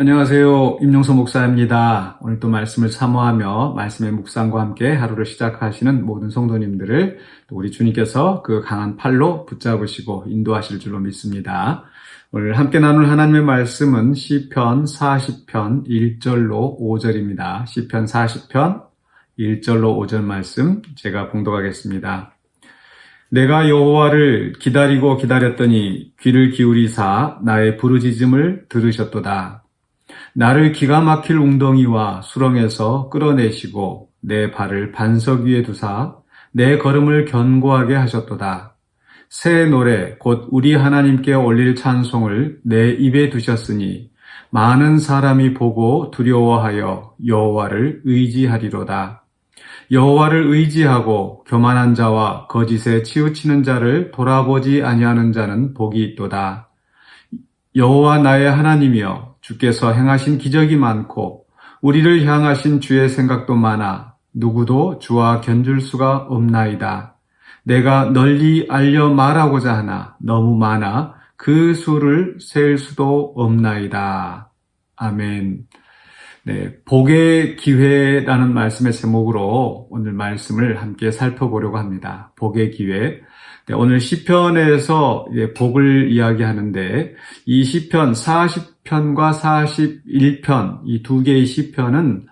안녕하세요. 임용서 목사입니다. 오늘 또 말씀을 사모하며 말씀의 묵상과 함께 하루를 시작하시는 모든 성도님들을 또 우리 주님께서 그 강한 팔로 붙잡으시고 인도하실 줄로 믿습니다. 오늘 함께 나눌 하나님의 말씀은 시편 40편 1절로 5절입니다. 시편 40편 1절로 5절 말씀 제가 봉독하겠습니다. 내가 여호와를 기다리고 기다렸더니 귀를 기울이사 나의 부르짖음을 들으셨도다. 나를 기가 막힐 웅덩이와 수렁에서 끌어내시고 내 발을 반석 위에 두사 내 걸음을 견고하게 하셨도다. 새 노래 곧 우리 하나님께 올릴 찬송을 내 입에 두셨으니 많은 사람이 보고 두려워하여 여호와를 의지하리로다. 여호와를 의지하고 교만한 자와 거짓에 치우치는 자를 돌아보지 아니하는 자는 복이 있도다. 여호와 나의 하나님이여 주께서 행하신 기적이 많고 우리를 향하신 주의 생각도 많아 누구도 주와 견줄 수가 없나이다. 내가 널리 알려 말하고자 하나 너무 많아 그 수를 셀 수도 없나이다. 아멘. 네, 복의 기회라는 말씀의 제목으로 오늘 말씀을 함께 살펴보려고 합니다. 복의 기회. 네, 오늘 시편에서 복을 이야기하는데 이 시편 40편과 41편 이 두 개의 시편은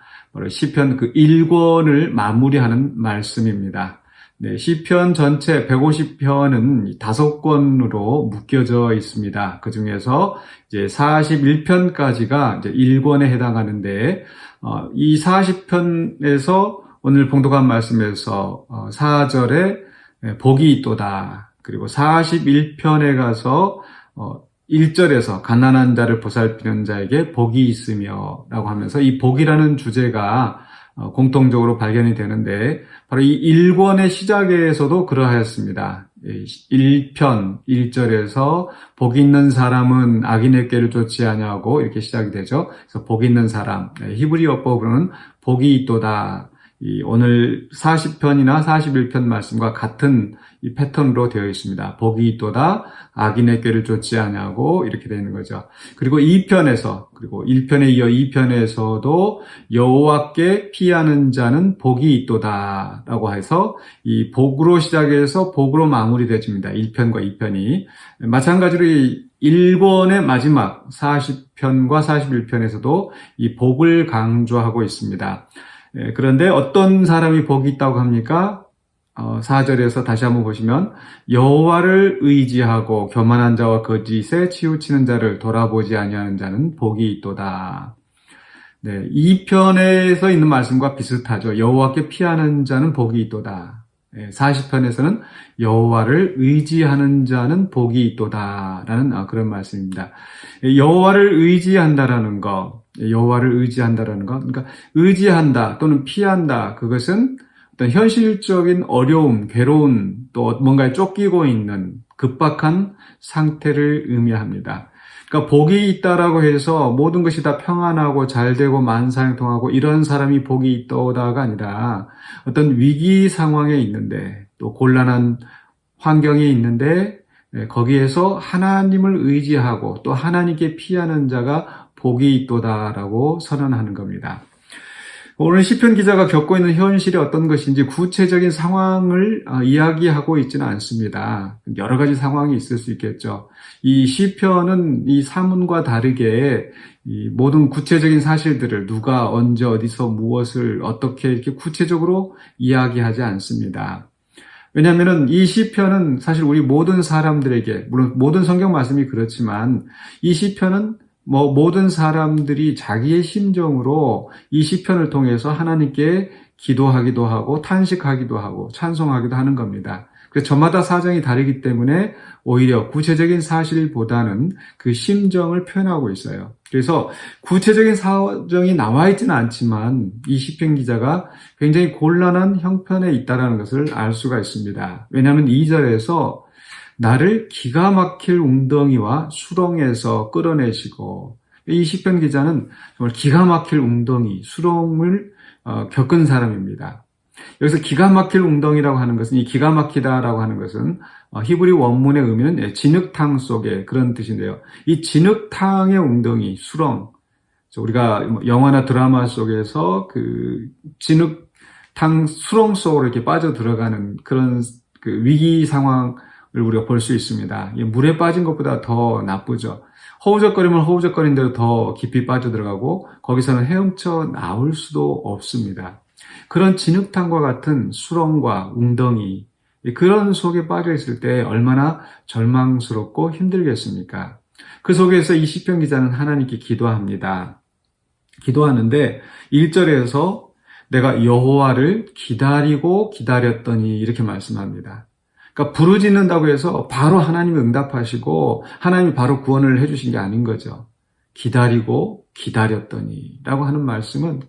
시편 그 1권을 마무리하는 말씀입니다. 네, 시편 전체 150편은 다섯 권으로 묶여져 있습니다. 그 중에서 이제 41편까지가 이제 1권에 해당하는데 어, 이 40편에서 오늘 봉독한 말씀에서 어, 4절에 복이 있도다. 그리고 41편에 가서 어, 1절에서 가난한 자를 보살피는 자에게 복이 있으며 라고 하면서 이 복이라는 주제가 어, 공통적으로 발견이 되는데 바로 이 1권의 시작에서도 그러하였습니다. 1편 1절에서 복 있는 사람은 악인의 꾀를 쫓지 아니하고 이렇게 시작이 되죠. 그래서 복 있는 사람 히브리어법으로는 복이 있도다. 오늘 40편이나 41편 말씀과 같은 이 패턴으로 되어 있습니다. 복이 있도다 악인의 꾀를 쫓지 아니하고 이렇게 되는 거죠. 그리고 2편에서 그리고 1편에 이어 2편에서도 여호와께 피하는 자는 복이 있도다라고 해서 이 복으로 시작해서 복으로 마무리되집니다. 1편과 2편이 마찬가지로 이 1권의 마지막 40편과 41편에서도 이 복을 강조하고 있습니다. 예, 그런데 어떤 사람이 복이 있다고 합니까? 어, 4절에서 다시 한번 보시면 여호와를 의지하고 교만한 자와 거짓에 치우치는 자를 돌아보지 아니하는 자는 복이 있도다. 네, 이 편에서 있는 말씀과 비슷하죠. 여호와께 피하는 자는 복이 있도다. 40편에서는 여호와를 의지하는 자는 복이 있도다라는 아, 그런 말씀입니다. 여호와를 의지한다라는 거, 여호와를 의지한다라는 것, 그러니까 의지한다 또는 피한다 그것은 어떤 현실적인 어려움, 괴로움, 또 뭔가에 쫓기고 있는 급박한 상태를 의미합니다. 그러니까 복이 있다라고 해서 모든 것이 다 평안하고 잘 되고 만사형통하고 이런 사람이 복이 있다가 아니라 어떤 위기 상황에 있는데 또 곤란한 환경에 있는데 네, 거기에서 하나님을 의지하고 또 하나님께 피하는 자가 복이 있도다라고 선언하는 겁니다. 오늘 시편 기자가 겪고 있는 현실이 어떤 것인지 구체적인 상황을 어, 이야기하고 있지는 않습니다. 여러 가지 상황이 있을 수 있겠죠. 이 시편은 이 사문과 다르게 이 모든 구체적인 사실들을 누가 언제 어디서 무엇을 어떻게 이렇게 구체적으로 이야기하지 않습니다. 왜냐하면 이 시편은 사실 우리 모든 사람들에게 물론 모든 성경 말씀이 그렇지만 이 시편은 뭐 모든 사람들이 자기의 심정으로 이 시편을 통해서 하나님께 기도하기도 하고 탄식하기도 하고 찬송하기도 하는 겁니다. 그래서 저마다 사정이 다르기 때문에 오히려 구체적인 사실보다는 그 심정을 표현하고 있어요. 그래서 구체적인 사정이 나와 있지는 않지만 이 시편 기자가 굉장히 곤란한 형편에 있다는 것을 알 수가 있습니다. 왜냐하면 2절에서 나를 기가 막힐 웅덩이와 수렁에서 끌어내시고 이 시편 기자는 정말 기가 막힐 웅덩이, 수렁을 어, 겪은 사람입니다. 여기서 기가 막힐 웅덩이라고 하는 것은 이 기가 막히다라고 하는 것은 어, 히브리 원문의 의미는 진흙탕 속에 그런 뜻인데요. 이 진흙탕의 웅덩이, 수렁, 우리가 뭐 영화나 드라마 속에서 그 진흙탕 수렁 속으로 이렇게 빠져 들어가는 그런 그 위기 상황을 우리가 볼 수 있습니다. 물에 빠진 것보다 더 나쁘죠. 허우적거리면 허우적거린 대로 더 깊이 빠져 들어가고 거기서는 헤엄쳐 나올 수도 없습니다. 그런 진흙탕과 같은 수렁과 웅덩이 그런 속에 빠져 있을 때 얼마나 절망스럽고 힘들겠습니까? 그 속에서 이 시편 기자는 하나님께 기도합니다. 기도하는데 1절에서 내가 여호와를 기다리고 기다렸더니 이렇게 말씀합니다. 그러니까 부르짖는다고 해서 바로 하나님이 응답하시고 하나님이 바로 구원을 해주신 게 아닌 거죠. 기다리고 기다렸더니 라고 하는 말씀은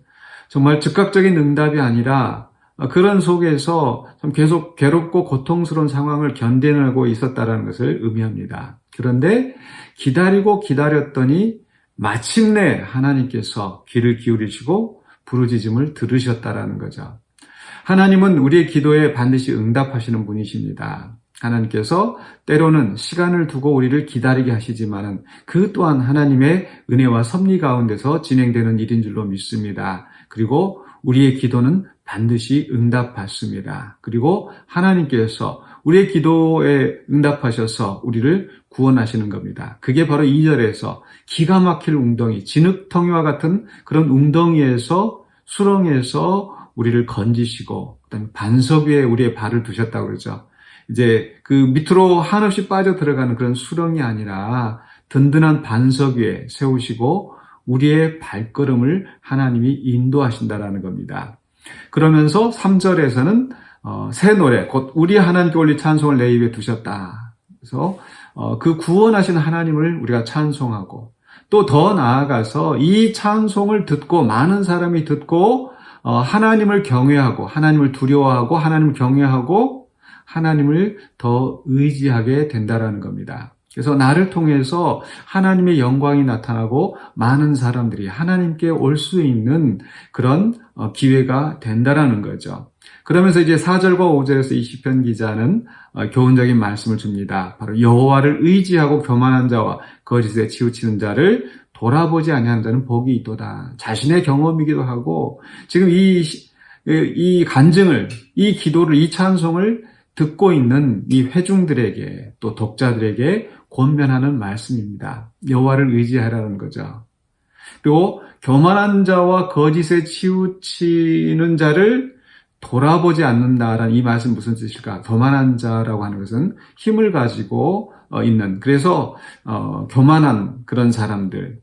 정말 즉각적인 응답이 아니라 그런 속에서 좀 계속 괴롭고 고통스러운 상황을 견뎌내고 있었다는 것을 의미합니다. 그런데 기다리고 기다렸더니 마침내 하나님께서 귀를 기울이시고 부르짖음을 들으셨다라는 거죠. 하나님은 우리의 기도에 반드시 응답하시는 분이십니다. 하나님께서 때로는 시간을 두고 우리를 기다리게 하시지만은 그 또한 하나님의 은혜와 섭리 가운데서 진행되는 일인 줄로 믿습니다. 그리고 우리의 기도는 반드시 응답받습니다. 그리고 하나님께서 우리의 기도에 응답하셔서 우리를 구원하시는 겁니다. 그게 바로 2절에서 기가 막힐 웅덩이, 진흙텅이와 같은 그런 웅덩이에서 수렁에서 우리를 건지시고 그다음에 반석 위에 우리의 발을 두셨다고 그러죠. 이제 그 밑으로 한없이 빠져 들어가는 그런 수렁이 아니라 든든한 반석 위에 세우시고 우리의 발걸음을 하나님이 인도하신다라는 겁니다. 그러면서 3절에서는 어, 새 노래, 곧 우리 하나님께 올리 찬송을 내 입에 두셨다. 그래서 어, 그 구원하신 하나님을 우리가 찬송하고 또 더 나아가서 이 찬송을 듣고 많은 사람이 듣고 어, 하나님을 경외하고 하나님을 두려워하고 하나님을 경외하고 하나님을 더 의지하게 된다라는 겁니다. 그래서 나를 통해서 하나님의 영광이 나타나고 많은 사람들이 하나님께 올 수 있는 그런 어, 기회가 된다라는 거죠. 그러면서 이제 4절과 5절에서 이 시편 기자는 어, 교훈적인 말씀을 줍니다. 바로 여호와를 의지하고 교만한 자와 거짓에 치우치는 자를 돌아보지 아니하는 자는 복이 있도다. 자신의 경험이기도 하고 지금 이, 이 간증을, 이 기도를, 이 찬송을 듣고 있는 이 회중들에게 또 독자들에게 권면하는 말씀입니다. 여호와를 의지하라는 거죠. 그리고 교만한 자와 거짓에 치우치는 자를 돌아보지 않는다라는 이 말씀 무슨 뜻일까? 교만한 자라고 하는 것은 힘을 가지고 어, 있는 그래서 어, 교만한 그런 사람들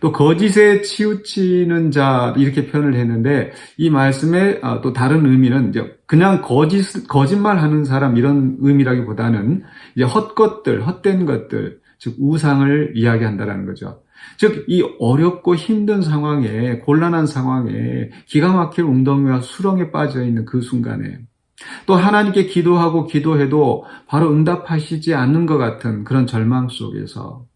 또 거짓에 치우치는 자 이렇게 표현을 했는데 이 말씀의 어, 또 다른 의미는 이제 그냥 거짓 거짓말하는 사람 이런 의미라기보다는 이제 헛것들 헛된 것들 즉 우상을 이야기한다라는 거죠. 즉, 이 어렵고 힘든 상황에, 곤란한 상황에, 기가 막힐 웅덩이와 수렁에 빠져 있는 그 순간에, 또 하나님께 기도하고 기도해도 바로 응답하시지 않는 것 같은 그런 절망 속에서,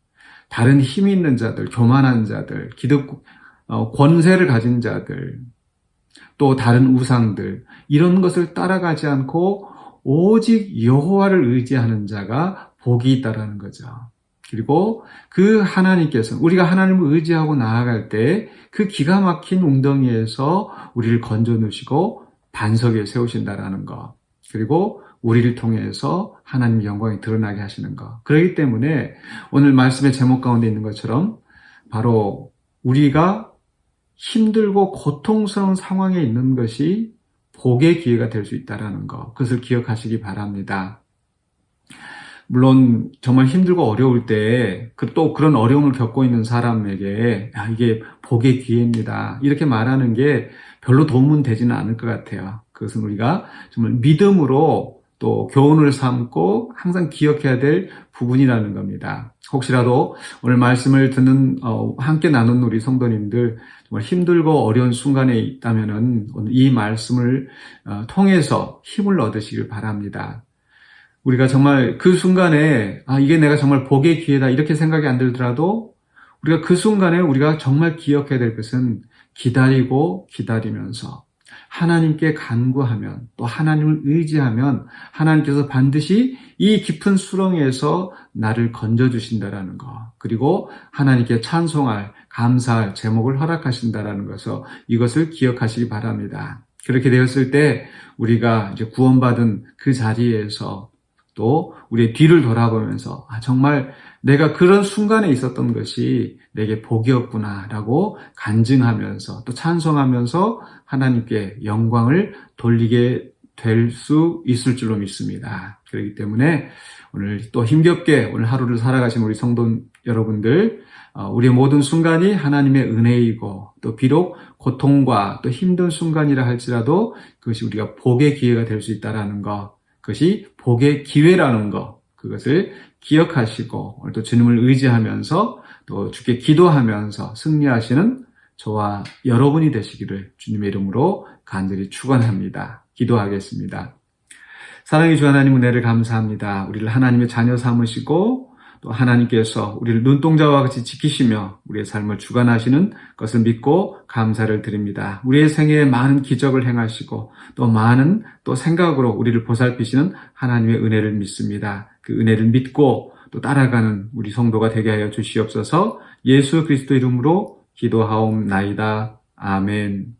다른 힘 있는 자들, 교만한 자들, 기득, 어, 권세를 가진 자들, 또 다른 우상들, 이런 것을 따라가지 않고 오직 여호와를 의지하는 자가 복이 있다라는 거죠. 그리고 그 하나님께서 우리가 하나님을 의지하고 나아갈 때 그 기가 막힌 웅덩이에서 우리를 건져 넣으시고 반석에 세우신다라는 것. 그리고 우리를 통해서 하나님의 영광이 드러나게 하시는 것. 그렇기 때문에 오늘 말씀의 제목 가운데 있는 것처럼 바로 우리가 힘들고 고통스러운 상황에 있는 것이 복의 기회가 될 수 있다라는 것. 그것을 기억하시기 바랍니다. 물론 정말 힘들고 어려울 때 또 그런 어려움을 겪고 있는 사람에게 야, 이게 복의 기회입니다. 이렇게 말하는 게 별로 도움은 되지는 않을 것 같아요. 그것은 우리가 정말 믿음으로 또 교훈을 삼고 항상 기억해야 될 부분이라는 겁니다. 혹시라도 오늘 말씀을 듣는 어, 함께 나눈 우리 성도님들 정말 힘들고 어려운 순간에 있다면은 이 말씀을 어, 통해서 힘을 얻으시길 바랍니다. 우리가 정말 그 순간에 아 이게 내가 정말 복의 기회다 이렇게 생각이 안 들더라도 우리가 그 순간에 우리가 정말 기억해야 될 것은 기다리고 기다리면서 하나님께 간구하면 또 하나님을 의지하면 하나님께서 반드시 이 깊은 수렁에서 나를 건져 주신다라는 거. 그리고 하나님께 찬송할 감사할 제목을 허락하신다라는 것을 이것을 기억하시기 바랍니다. 그렇게 되었을 때 우리가 이제 구원받은 그 자리에서 또 우리의 뒤를 돌아보면서 아, 정말 내가 그런 순간에 있었던 것이 내게 복이었구나라고 간증하면서 또 찬송하면서 하나님께 영광을 돌리게 될 수 있을 줄로 믿습니다. 그렇기 때문에 오늘 또 힘겹게 오늘 하루를 살아가신 우리 성도 여러분들, 어, 우리의 모든 순간이 하나님의 은혜이고 또 비록 고통과 또 힘든 순간이라 할지라도 그것이 우리가 복의 기회가 될 수 있다라는 것, 그것이 복의 기회라는 것, 그것을 기억하시고 오늘 또 주님을 의지하면서 또 주께 기도하면서 승리하시는 저와 여러분이 되시기를 주님의 이름으로 간절히 축원합니다. 기도하겠습니다. 사랑의 주 하나님 은혜를 감사합니다. 우리를 하나님의 자녀 삼으시고 또 하나님께서 우리를 눈동자와 같이 지키시며 우리의 삶을 주관하시는 것을 믿고 감사를 드립니다. 우리의 생애에 많은 기적을 행하시고 또 많은 또 생각으로 우리를 보살피시는 하나님의 은혜를 믿습니다. 그 은혜를 믿고 또 따라가는 우리 성도가 되게 하여 주시옵소서 예수 그리스도 이름으로 기도하옵나이다. 아멘.